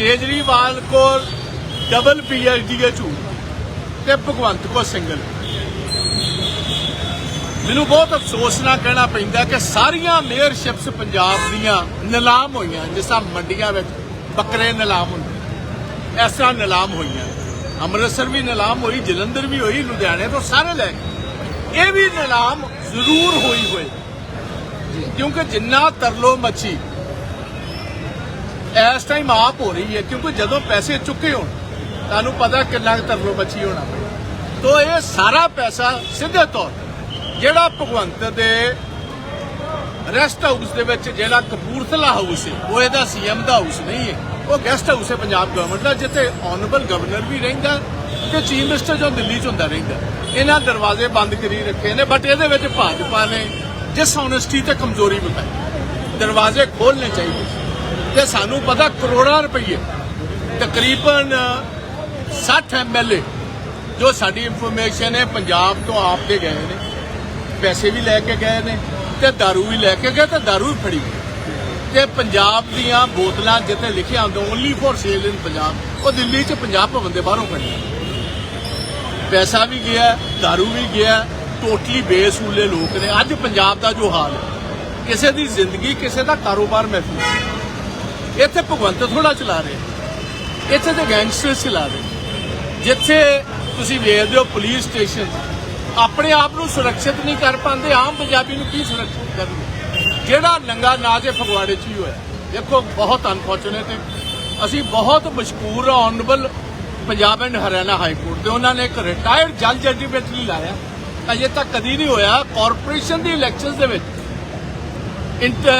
ਕੇਜਰੀਵਾਲ ਕੋਲ double PhD ਹੈ ਝੂਠ ਤੇ ਭਗਵੰਤ ਕੋ ਸਿੰਗਲ ਮੈਨੂੰ ਬਹੁਤ ਅਫਸੋਸ ਨਾਲ ਕਹਿਣਾ ਪੈਂਦਾ ਕਿ ਸਾਰੀਆਂ ਮੇਅਰਸ਼ਿਪਸ ਪੰਜਾਬ ਦੀਆਂ ਨਿਲਾਮ ਹੋਈਆਂ, ਜਿਸ ਤਰ੍ਹਾਂ ਮੰਡੀਆਂ ਵਿੱਚ ਬੱਕਰੇ ਨਿਲਾਮ ਹੁੰਦੇ ਇਸ ਤਰ੍ਹਾਂ ਨਿਲਾਮ ਹੋਈਆਂ। ਅੰਮ੍ਰਿਤਸਰ ਵੀ ਨਿਲਾਮ ਹੋਈ, ਜਲੰਧਰ ਵੀ ਹੋਈ, ਲੁਧਿਆਣੇ ਤੋਂ ਸਾਰੇ ਲੈ ਗਏ ਇਹ ਵੀ ਨਿਲਾਮ ਜ਼ਰੂਰ ਹੋਈ ਹੋਏ। ਕਿਉਂਕਿ ਜਿੰਨਾ ਤਰਲੋ ਮੱਛੀ ਇਸ ਟਾਈਮ ਆਪ ਹੋ ਰਹੀ ਹੈ, ਕਿਉਂਕਿ ਜਦੋਂ ਪੈਸੇ ਚੁੱਕੇ ਹੋਣ, ਤੁਹਾਨੂੰ ਪਤਾ ਕਿੰਨਾ ਕੁ ਤਰਲੋ ਬਚੀ ਹੋਣਾ ਤੋ ਇਹ ਸਾਰਾ ਪੈਸਾ ਸਿੱਧੇ ਤੌਰ ਜਿਹੜਾ ਭਗਵੰਤ ਦੇ ਰੈਸਟ ਹਾਊਸ ਦੇ ਵਿੱਚ ਜਿਹੜਾ ਕਪੂਰਥਲਾ ਹਾਊਸ ਹੈ, ਉਹ ਇਹਦਾ ਸੀਐਮ ਦਾ ਹਾਊਸ ਨਹੀਂ ਹੈ। ਉਹ ਗੈਸਟ ਹਾਊਸ ਹੈ ਪੰਜਾਬ ਗਵਰਨਮੈਂਟ ਦਾ, ਜਿੱਥੇ ਆਨਰੇਬਲ ਗਵਰਨਰ ਵੀ ਰਹਿੰਦਾ, ਤੇ ਚੀਫ ਮਿਨਿਸਟਰ ਜੋ ਦਿੱਲੀ ਚ ਹੁੰਦਾ ਰਹਿੰਦਾ। ਇਹਨਾਂ ਦਰਵਾਜ਼ੇ ਬੰਦ ਕਰੀ ਰੱਖੇ ਨੇ ਬਟ ਇਹਦੇ ਵਿੱਚ ਭਾਜਪਾ ਨੇ ਜਿਸ ਹੋਨੈਸਟੀ ਤੇ ਕਮਜ਼ੋਰੀ ਵਿਖਾਈ। ਦਰਵਾਜ਼ੇ ਖੋਲਣੇ ਚਾਹੀਦੇ ਤੇ ਸਾਨੂੰ ਪਤਾ ਕਰੋੜਾਂ ਰੁਪਏ ਤਕਰੀਬਨ 60 ਐਮਐਲਏ ਜੋ ਸਾਡੀ ਇਨਫੋਰਮੇਸ਼ਨ ਹੈ, ਪੰਜਾਬ ਤੋਂ ਆਪ ਦੇ ਗਏ ਨੇ। ਪੈਸੇ ਵੀ ਲੈ ਕੇ ਗਏ ਨੇ ਤੇ दारू ਵੀ ਲੈ ਕੇ ਗਏ ਤੇ दारू ਵੀ ਫੜੀ। ਤੇ ਪੰਜਾਬ ਦੀਆਂ ਬੋਤਲਾਂ ਜਿੱਥੇ ਲਿਖਿਆ ਹੁੰਦਾ only for sale in Punjab, ਉਹ ਦਿੱਲੀ 'ਚ ਪੰਜਾਬ ਭਵਨ ਦੇ ਬਾਹਰੋਂ ਖੜੀ ਪੈਸਾ ਵੀ ਗਿਆ, दारू ਵੀ ਗਿਆ ਟੋਟਲੀ ਬੇਸੂਲੇ ਲੋਕ ਨੇ। ਅੱਜ ਪੰਜਾਬ ਦਾ ਜੋ ਹਾਲ ਹੈ, ਕਿਸੇ ਦੀ ਜ਼ਿੰਦਗੀ ਕਿਸੇ ਦਾ ਕਾਰੋਬਾਰ ਮਹਿਫੂਜ਼। ਇੱਥੇ ਭਗਵੰਤ ਥੋੜਾ ਚਲਾ ਰਹੇ ਇੱਥੇ ਤੇ ਗੈਂਗਸਟਰ ਚਲਾ ਰਹੇ ਜਿੱਥੇ ਤੁਸੀਂ ਵੇਖਦੇ ਹੋ ਪੁਲਿਸ ਸਟੇਸ਼ਨ ਆਪਣੇ ਆਪ ਨੂੰ ਸੁਰੱਖਿਅਤ ਨਹੀਂ ਕਰ ਪਾਉਂਦੇ, ਆਮ ਪੰਜਾਬੀ ਨੂੰ ਕੀ ਸੁਰੱਖਿਅਤ ਕਰਨਗੇ? ਜਿਹੜਾ ਨੰਗਾ ਨਾਚ ਇਹ ਫਗਵਾੜੇ 'ਚ ਹੀ ਹੋਇਆ। ਦੇਖੋ, ਬਹੁਤ ਅਨਫੋਰਚੂਨੇਟ ਹੈ ਅਸੀਂ ਬਹੁਤ ਮਸ਼ਕੂਰ ਹਾਂ honourable Punjab and Haryana high court ਦੇ। ਉਹਨਾਂ ਨੇ ਇੱਕ ਰਿਟਾਇਰਡ ਜੱਜ ਐਡਵੋਕੇਟ ਲਾਇਆ। ਅਜੇ ਤੱਕ ਕਦੀ ਨਹੀਂ ਹੋਇਆ ਕਾਰਪੋਰੇਸ਼ਨ ਦੀ ਇਲੈਕਸ਼ਨਸ ਦੇ ਵਿੱਚ। ਇੰਟਰ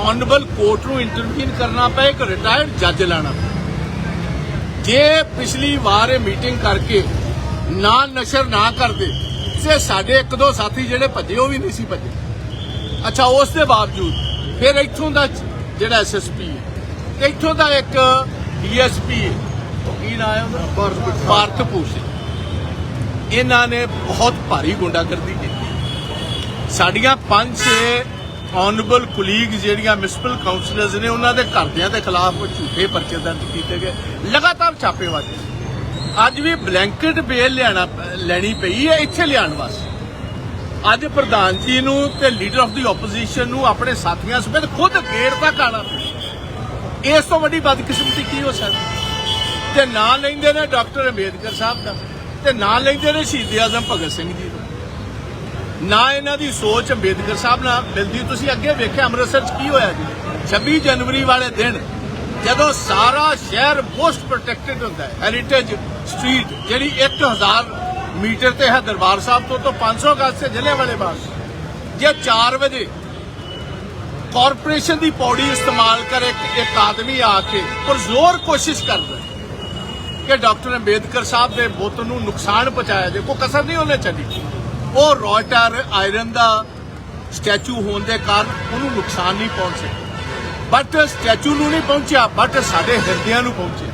ਆਨਰੇਬਲ ਕੋਰਟ ਨੂੰ ਇੰਟਰਵੀਨ ਕਰਨਾ ਪਏ ਇੱਕ ਰਿਟਾਇਰਡ ਜੱਜ ਲਾਣਾ ਜੇ ਪਿਛਲੀ ਵਾਰ ਇਹ ਮੀਟਿੰਗ ਕਰਕੇ ਨਾ ਨਸ਼ਰ ਨਾ ਕਰਦੇ ਤੇ ਸਾਡੇ ਇੱਕ ਦੋ ਸਾਥੀ ਜਿਹੜੇ ਭੱਜੇ ਉਹ ਵੀ ਨਹੀਂ ਸੀ ਭੱਜੇ। ਅੱਛਾ ਉਸ ਦੇ ਬਾਵਜੂਦ ਫਿਰ ਇੱਥੋਂ ਦਾ ਜਿਹੜਾ ਐਸਐਸਪੀ ਹੈ ਇੱਥੋਂ ਦਾ ਇੱਕ ਡੀਐਸਪੀ ਹੈ ਕੀ ਨਾਮ ਹੈ ਉਹਦਾ? ਭਾਰਤ ਭੂਸ਼ਣ। ਇਹਨਾਂ ਨੇ ਬਹੁਤ ਭਾਰੀ ਗੁੰਡਾਗਰਦੀ ਕੀਤੀ। ਸਾਡੀਆਂ ਪੰਜ ਛੇ ਆਨਰੇਬਲ ਕੁਲੀਗ ਜਿਹੜੀਆਂ ਮਿਊਨਿਸਪਲ ਕਾਉਂਸਲਰਸ ਨੇ, ਉਹਨਾਂ ਦੇ ਘਰਦਿਆਂ ਦੇ ਖਿਲਾਫ ਝੂਠੇ ਪਰਚੇ ਦਰਜ ਕੀਤੇ ਗਏ। ਲਗਾਤਾਰ ਛਾਪੇਵਾਜੀ ਅੱਜ ਵੀ ਬਲੈਂਕਟ ਬੇਲ ਲਿਆਣਾ, ਲੈਣੀ ਪਈ ਹੈ ਇੱਥੇ ਲਿਆਉਣ ਵਾਸਤੇ। ਅੱਜ ਪ੍ਰਧਾਨ ਜੀ ਨੂੰ ਤੇ ਲੀਡਰ ਆਫ ਦੀ ਆਪੋਜੀਸ਼ਨ ਨੂੰ ਆਪਣੇ ਸਾਥੀਆਂ ਸਮੇਤ ਖੁਦ ਗੇਟ ਤੱਕ ਆਣਾ ਪਿਆ। ਇਸ ਤੋਂ ਵੱਡੀ ਬਦਕਿਸਮਤੀ ਕੀ ਹੋ ਸਕਦੀ? ਤੇ ਨਾਂ ਲੈਂਦੇ ਨੇ ਡਾਕਟਰ ਅੰਬੇਦਕਰ ਸਾਹਿਬ ਦਾ, ਤੇ ਨਾਂ ਲੈਂਦੇ ਨੇ ਸ਼ਹੀਦ ਆਜ਼ਮ ਭਗਤ ਸਿੰਘ ਜੀ ਦਾ। ਨਾ ਇਹਨਾਂ ਦੀ ਸੋਚ ਅੰਬੇਦਕਰ ਸਾਹਿਬ ਨਾਲ ਮਿਲਦੀ। ਤੁਸੀਂ ਅੱਗੇ ਵੇਖਿਆ ਅੰਮ੍ਰਿਤਸਰ 'ਚ ਕੀ ਹੋਇਆ ਜੀ? 26 ਜਨਵਰੀ ਵਾਲੇ ਦਿਨ ਜਦੋਂ ਸਾਰਾ ਸ਼ਹਿਰ ਮੋਸਟ ਪ੍ਰੋਟੈਕਟਡ ਹੁੰਦਾ ਹੈ ਹੈਰੀਟੇਜ ਸਟਰੀਟ ਜਿਹੜੀ 1000 ਮੀਟਰ ਤੇ ਹੈ ਦਰਬਾਰ ਸਾਹਿਬ ਤੋਂ ਤੋਂ 500 ਗਜ਼ ਤੇ ਜ਼ਿਲ੍ਹੇ ਵਾਲੇ ਬਾਗ। ਜੇ 4 ਵਜੇ ਕਾਰਪੋਰੇਸ਼ਨ ਦੀ ਪੌੜੀ ਇਸਤੇਮਾਲ ਕਰ ਇੱਕ ਇੱਕ ਆਦਮੀ ਆ ਕੇ ਪੁਰਜ਼ੋਰ ਕੋਸ਼ਿਸ਼ ਕਰਦਾ ਕਿ ਡਾਕਟਰ ਅੰਬੇਦਕਰ ਸਾਹਿਬ ਦੇ ਬੁੱਤ ਨੂੰ ਨੁਕਸਾਨ ਪਹੁੰਚਾਇਆ ਜੇ, ਕੋਈ ਕਸਰ ਨਹੀਂ ਉਹਨੇ ਚੱਲੀ। ਉਹ ਰੋਇਟਰ ਆਇਰਨ ਦਾ ਸਟੈਚੂ ਹੋਣ ਦੇ ਕਾਰਨ ਉਹਨੂੰ ਨੁਕਸਾਨ ਨਹੀਂ ਪਹੁੰਚ ਸਕਿਆ। ਬਟ ਸਟੈਚੂ ਨੂੰ ਨਹੀਂ ਪਹੁੰਚਿਆ, ਬਟ ਸਾਡੇ ਹਿਰਦਿਆਂ ਨੂੰ ਪਹੁੰਚਿਆ।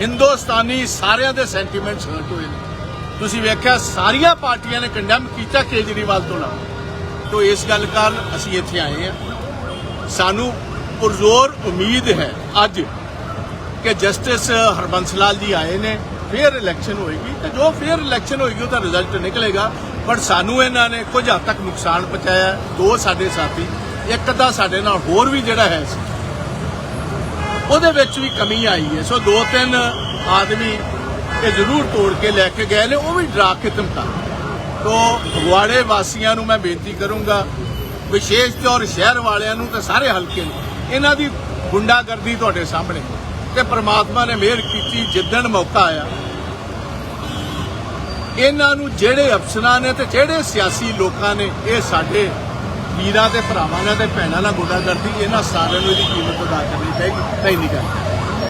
ਹਿੰਦੁਸਤਾਨੀ ਸਾਰਿਆਂ ਦੇ ਸੈਂਟੀਮੈਂਟਸ ਹਰਟ ਹੋਏ ਨੇ। ਤੁਸੀਂ ਵੇਖਿਆ, ਸਾਰੀਆਂ ਪਾਰਟੀਆਂ ਨੇ ਕੰਡੈਮ ਕੀਤਾ ਕੇਜਰੀਵਾਲ ਤੋਂ ਇਲਾਵਾ ਤੋਂ ਇਸ ਗੱਲ ਕਾਰਨ ਅਸੀਂ ਇੱਥੇ ਆਏ ਹਾਂ। ਸਾਨੂੰ ਪੁਰਜ਼ੋਰ ਉਮੀਦ ਹੈ ਅੱਜ ਕਿ ਜਸਟਿਸ ਹਰਬੰਸ ਲਾਲ ਜੀ ਆਏ ਨੇ, ਫੇਰ ਇਲੈਕਸ਼ਨ ਹੋਏਗੀ। ਤੇ ਜੋ ਫੇਰ ਇਲੈਕਸ਼ਨ ਹੋਏਗੀ, ਉਹਦਾ ਰਿਜ਼ਲਟ ਨਿਕਲੇਗਾ। ਪਰ ਸਾਨੂੰ ਇਹਨਾਂ ਨੇ ਕੁਝ ਹੱਦ ਤੱਕ ਨੁਕਸਾਨ ਪਹੁੰਚਾਇਆ। ਦੋ ਸਾਡੇ ਸਾਥੀ, ਇੱਕ ਅੱਧਾ ਸਾਡੇ ਨਾਲ ਹੋਰ ਵੀ ਜਿਹੜਾ ਹੈ ਸੀ। ਉਹਦੇ ਵਿੱਚ ਵੀ ਕਮੀ ਆਈ ਹੈ। ਸੋ ਦੋ ਤਿੰਨ ਆਦਮੀ ਇਹ ਜ਼ਰੂਰ ਤੋੜ ਕੇ ਲੈ ਕੇ ਗਏ ਨੇ, ਉਹ ਵੀ ਡਰਾ ਕੇ ਧਮਕਾ। ਤੋ ਫਗਵਾੜੇ ਵਾਸੀਆਂ ਨੂੰ ਮੈਂ ਬੇਨਤੀ ਕਰੂੰਗਾ, ਵਿਸ਼ੇਸ਼ ਤੌਰ ਸ਼ਹਿਰ ਵਾਲਿਆਂ ਨੂੰ ਤੇ ਸਾਰੇ ਹਲਕੇ ਨੂੰ, ਇਹਨਾਂ ਦੀ ਗੁੰਡਾਗਰਦੀ ਤੁਹਾਡੇ ਸਾਹਮਣੇ। ਤੇ ਪ੍ਰਮਾਤਮਾ ਨੇ ਮਿਹਰ ਕੀਤੀ, ਜਿੱਦਣ ਮੌਕਾ ਆਇਆ ਇਹਨਾਂ ਨੂੰ ਜਿਹੜੇ ਅਫਸਰਾਂ ਨੇ ਤੇ ਜਿਹੜੇ ਸਿਆਸੀ ਲੋਕਾਂ ਨੇ, ਇਹ ਸਾਡੇ ਵੀਰਾਂ ਤੇ ਭਰਾਵਾਂ ਨਾਲ ਤੇ ਭੈਣਾਂ ਨਾਲ ਗੁੰਡਾਗਰਦੀ, ਇਹਨਾਂ ਸਾਰਿਆਂ ਨੂੰ ਇਹਦੀ ਕੀਮਤ ਅਦਾ ਕਰਨੀ ਚਾਹੀਦੀ ਨਹੀਂ ਨਹੀਂ